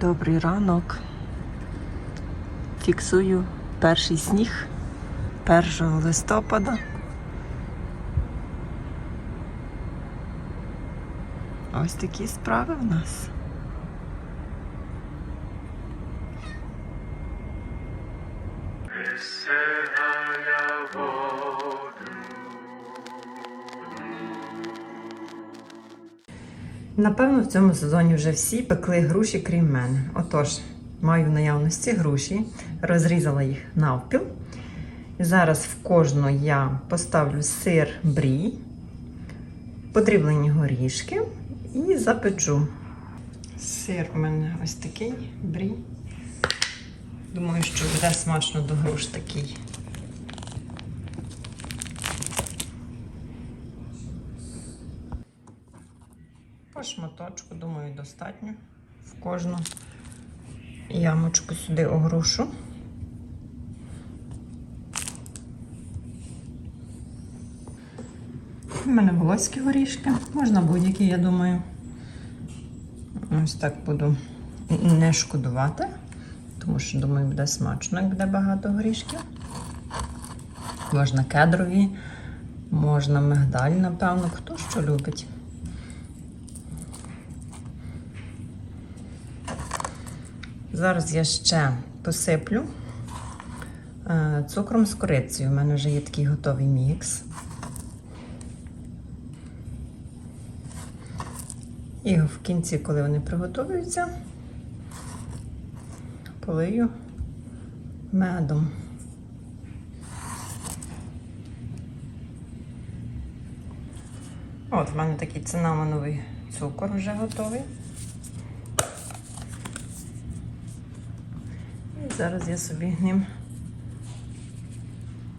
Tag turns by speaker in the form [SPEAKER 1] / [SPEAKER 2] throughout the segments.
[SPEAKER 1] Добрий ранок. Фіксую перший сніг 1 листопада. Ось такі справи в нас. Напевно, в цьому сезоні вже всі пекли груші, крім мене. Отож, маю в наявності груші, розрізала їх навпіл. Зараз в кожну я поставлю сир брі, подріблені горішки і запечу. Сир у мене ось такий брі. Думаю, що буде смачно до груш такий. Шматочку, думаю, достатньо. В кожну ямочку сюди огрушу. У мене волоські горішки, можна будь-які, я думаю. Ось так буду не шкодувати, тому що, думаю, буде смачно, як буде багато горішків. Можна кедрові, можна мигдаль, напевно, хто що любить. Зараз я ще посиплю е, цукром з корицею. У мене вже є такий готовий мікс. І в кінці, коли вони приготуються, полию медом. От, в мене такий цинамоновий цукор вже готовий. Зараз я собі ним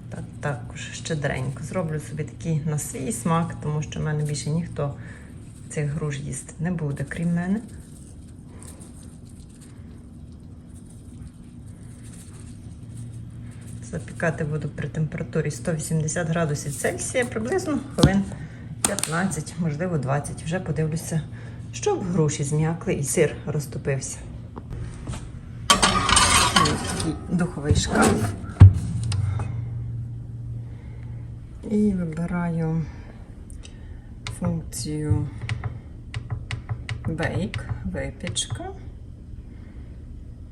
[SPEAKER 1] так, також щедренько зроблю собі такий на свій смак, тому що в мене більше ніхто цих груш їсти не буде, крім мене. Запікати буду при температурі 180 градусів Цельсія приблизно хвилин 15, можливо 20. Вже подивлюся, щоб груші зм'якли і сир розтопився. Духовий шкаф. І вибираю функцію бейк, випічка.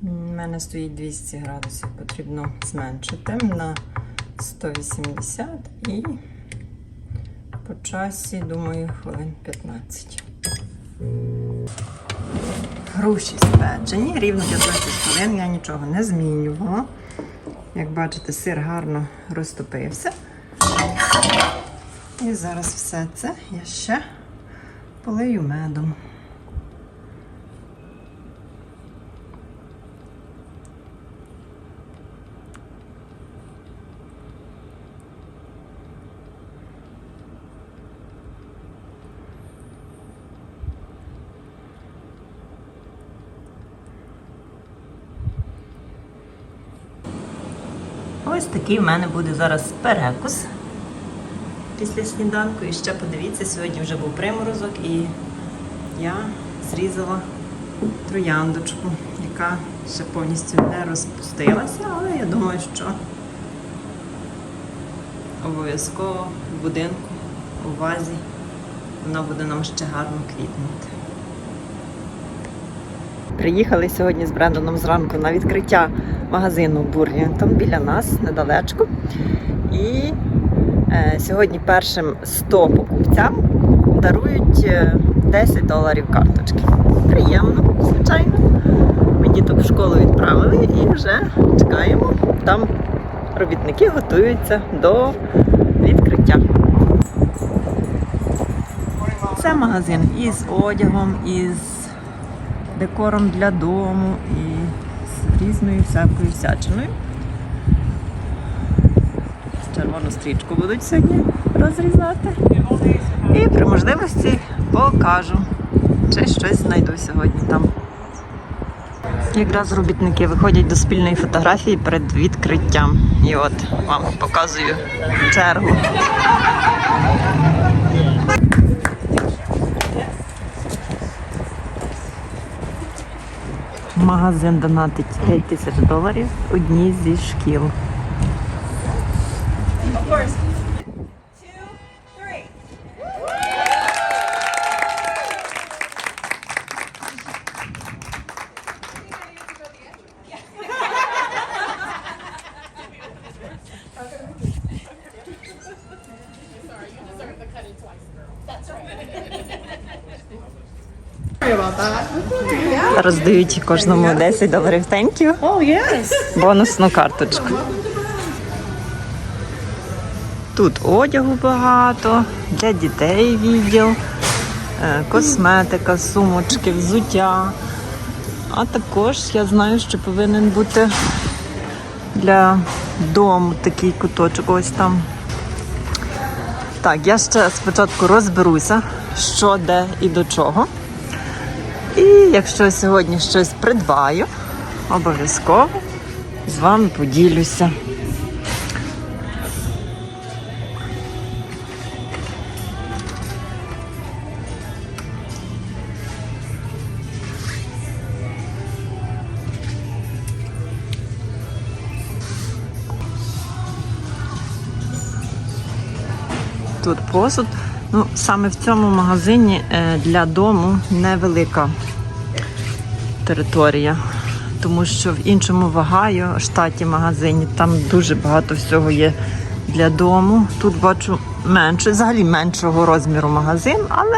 [SPEAKER 1] У мене стоїть 200 градусів, потрібно зменшити на 180 і по часі, думаю, хвилин 15. Груші спечені, рівно 15 хвилин, я нічого не змінювала. Як бачите, сир гарно розтопився. І зараз все це я ще полию медом. Такий в мене буде зараз перекус після сніданку. І ще подивіться, сьогодні вже був приморозок і я зрізала трояндочку, яка ще повністю не розпустилася, але я думаю, що обов'язково в будинку, у вазі, вона буде нам ще гарно квітнути. Приїхали сьогодні з Брендоном зранку на відкриття магазину Бурлінгтон біля нас, недалечко. І е, сьогодні першим 100 покупцям дарують е, 10 доларів карточки. Приємно, звичайно. Ми діток в школу відправили і вже чекаємо. Там робітники готуються до відкриття. Це магазин із одягом, із декором для дому і з різною всякою всячиною. Червону стрічку будуть сьогодні розрізати. І при можливості покажу, чи щось знайду сьогодні там. Якраз робітники виходять до спільної фотографії перед відкриттям. І от вам показую чергу. Магазин донатить 5 тисяч доларів одній зі шкіл. Роздають кожному 10 доларів. Thank you.
[SPEAKER 2] Oh, yes.
[SPEAKER 1] Бонусну карточку. Тут одягу багато, для дітей відділ, е, косметика, сумочки, взуття. А також я знаю, що повинен бути для дому такий куточок ось там. Так, я ще спочатку розберуся, що де і до чого. І якщо сьогодні щось придбаю, обов'язково з вами поділюся. Тут посуд. Ну, саме в цьому магазині е, для дому невелика територія. Тому що в іншому вагаю штаті магазині там дуже багато всього є для дому. Тут бачу менше, взагалі меншого розміру магазин, але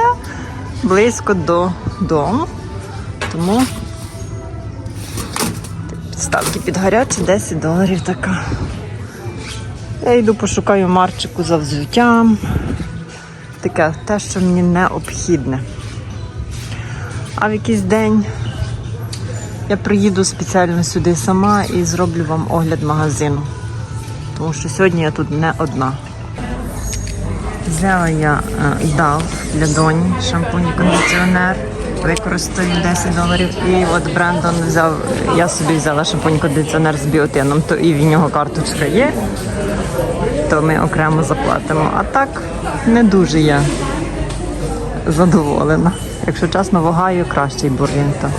[SPEAKER 1] близько до дому. Тому ставки під гаряче 10 доларів така. Я йду пошукаю марчику за взуттям. Таке те, що мені необхідне. А в якийсь день я приїду спеціально сюди сама і зроблю вам огляд магазину. Тому що сьогодні я тут не одна. Взяла я е, дав для доні шампунь і кондиціонер. Використаю 10 доларів. І от Брендон взяв, я собі взяла шампунь кондиціонер з біотином, то і в нього карточка є, то ми окремо заплатимо. А так не дуже я задоволена. Якщо чесно, вагаю кращий буррінто.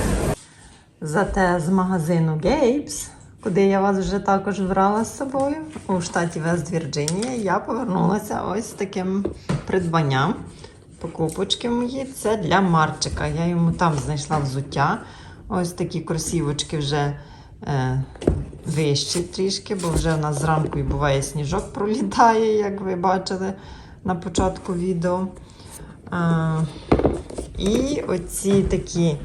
[SPEAKER 1] Зате з магазину Гейбс, куди я вас вже також брала з собою у штаті Вест-Вірджинія, я повернулася ось з таким придбанням. Покупочки мої це для Марчика. Я йому там знайшла взуття. Ось такі кросівочки вже е, вищі трішки, бо вже в нас зранку і буває сніжок пролітає, як ви бачили на початку відео. А, і оці такі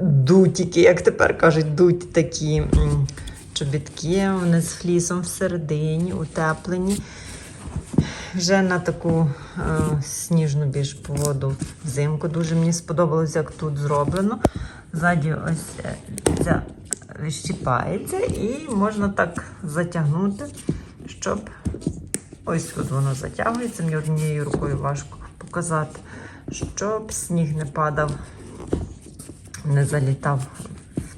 [SPEAKER 1] дутики, як тепер кажуть, дуть такі чобітки, вони з флісом всередині, утеплені. Вже на таку е, сніжну більш погоду взимку. Дуже мені сподобалось, як тут зроблено. Ззаді ось е, ця відщіпається і можна так затягнути, щоб ось тут воно затягується. Мені однією рукою важко показати, щоб сніг не падав не залітав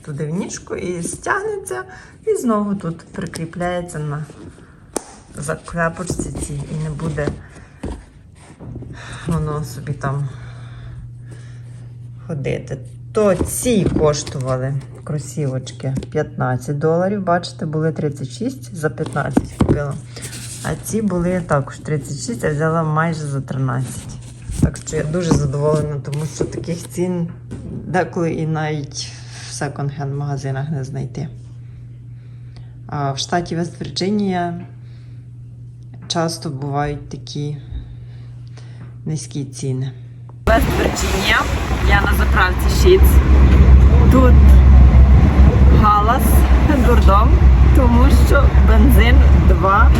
[SPEAKER 1] туди в ніжку і стягнеться, і знову тут прикріпляється на заклепочці цій і не буде воно собі там ходити. То ці коштували кросівочки 15 доларів. Бачите, були 36 за 15 купила. А ці були також 36, а взяла майже за 13. Так що я дуже задоволена, тому що таких цін деколи і навіть в секонд-хенд магазинах не знайти. А в штаті Вест-Вірджинія часто бувають такі низькі ціни. Вест-Вірджинія, я на заправці Шіц. Тут галас, дурдом, тому що бензин 2,49.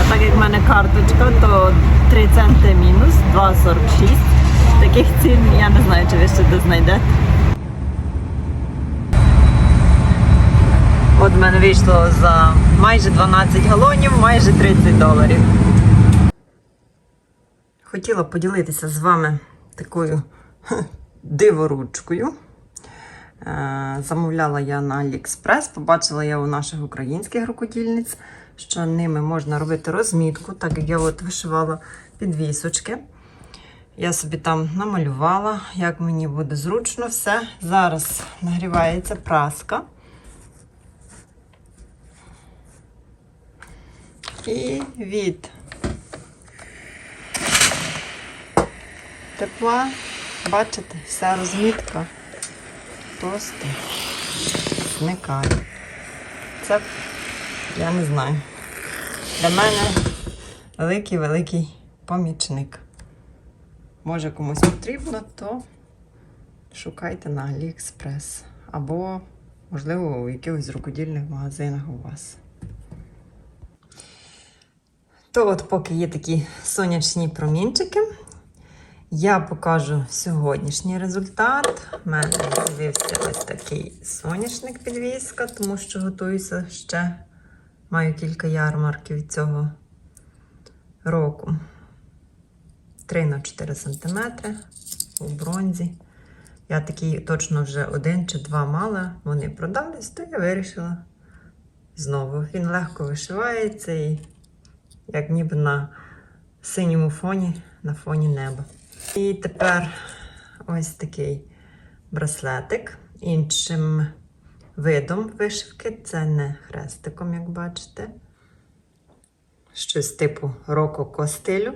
[SPEAKER 1] А так як в мене карточка, то 3 центи мінус 2,46. Таких цін я не знаю, чи ви ще де знайдете. От в мене вийшло за майже 12 галонів, майже 30 доларів. Хотіла поділитися з вами такою диворучкою. Е, Замовляла я на AliExpress, побачила я у наших українських рукодільниць, що ними можна робити розмітку, так як я от вишивала підвісочки. Я собі там намалювала, як мені буде зручно все. Зараз нагрівається праска. І від тепла, бачите, вся розмітка просто зникає. Це, я не знаю, для мене великий-великий помічник. Може комусь потрібно, то шукайте на AliExpress. Або, можливо, у якихось рукодільних магазинах у вас. То от поки є такі сонячні промінчики, я покажу сьогоднішній результат. У мене з'явився ось такий соняшник підвіска, тому що готуюся ще. Маю кілька ярмарків від цього року. 3 на 4 см у бронзі. Я такий точно вже один чи два мала. Вони продались, то я вирішила знову. Він легко вишивається і як ніби на синьому фоні, на фоні неба. І тепер ось такий браслетик іншим видом вишивки. Це не хрестиком, як бачите. Щось типу рококо стилю.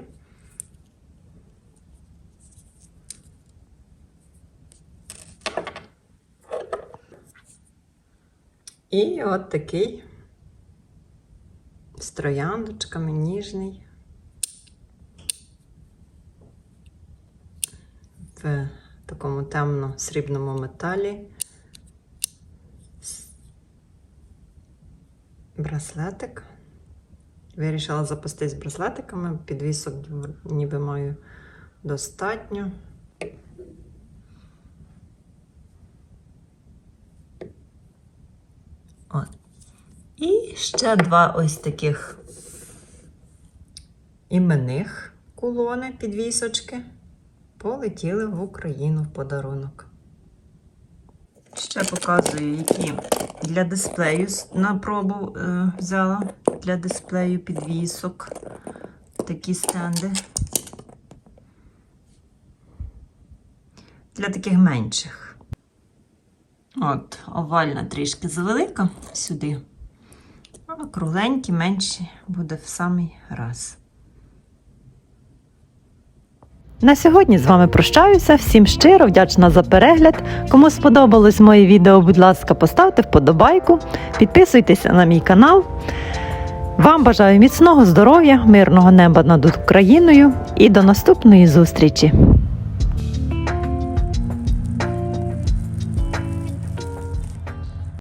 [SPEAKER 1] І от такий з трояндочками ніжний. В такому темно-срібному металі. Браслетик. Вирішила запастись браслетиками. Підвісок ніби маю достатньо. От. І ще два ось таких іменних кулони, підвісочки, полетіли в Україну в подарунок. Ще показую, які для дисплею на пробу е, взяла для дисплею підвісок. Такі стенди. Для таких менших. От, овальна трішки завелика сюди. А кругленькі, менші буде в самий раз.
[SPEAKER 2] На сьогодні з вами прощаюся. Всім щиро вдячна за перегляд. Кому сподобалось моє відео, будь ласка, поставте вподобайку, підписуйтеся на мій канал. Вам бажаю міцного здоров'я, мирного неба над Україною і до наступної зустрічі!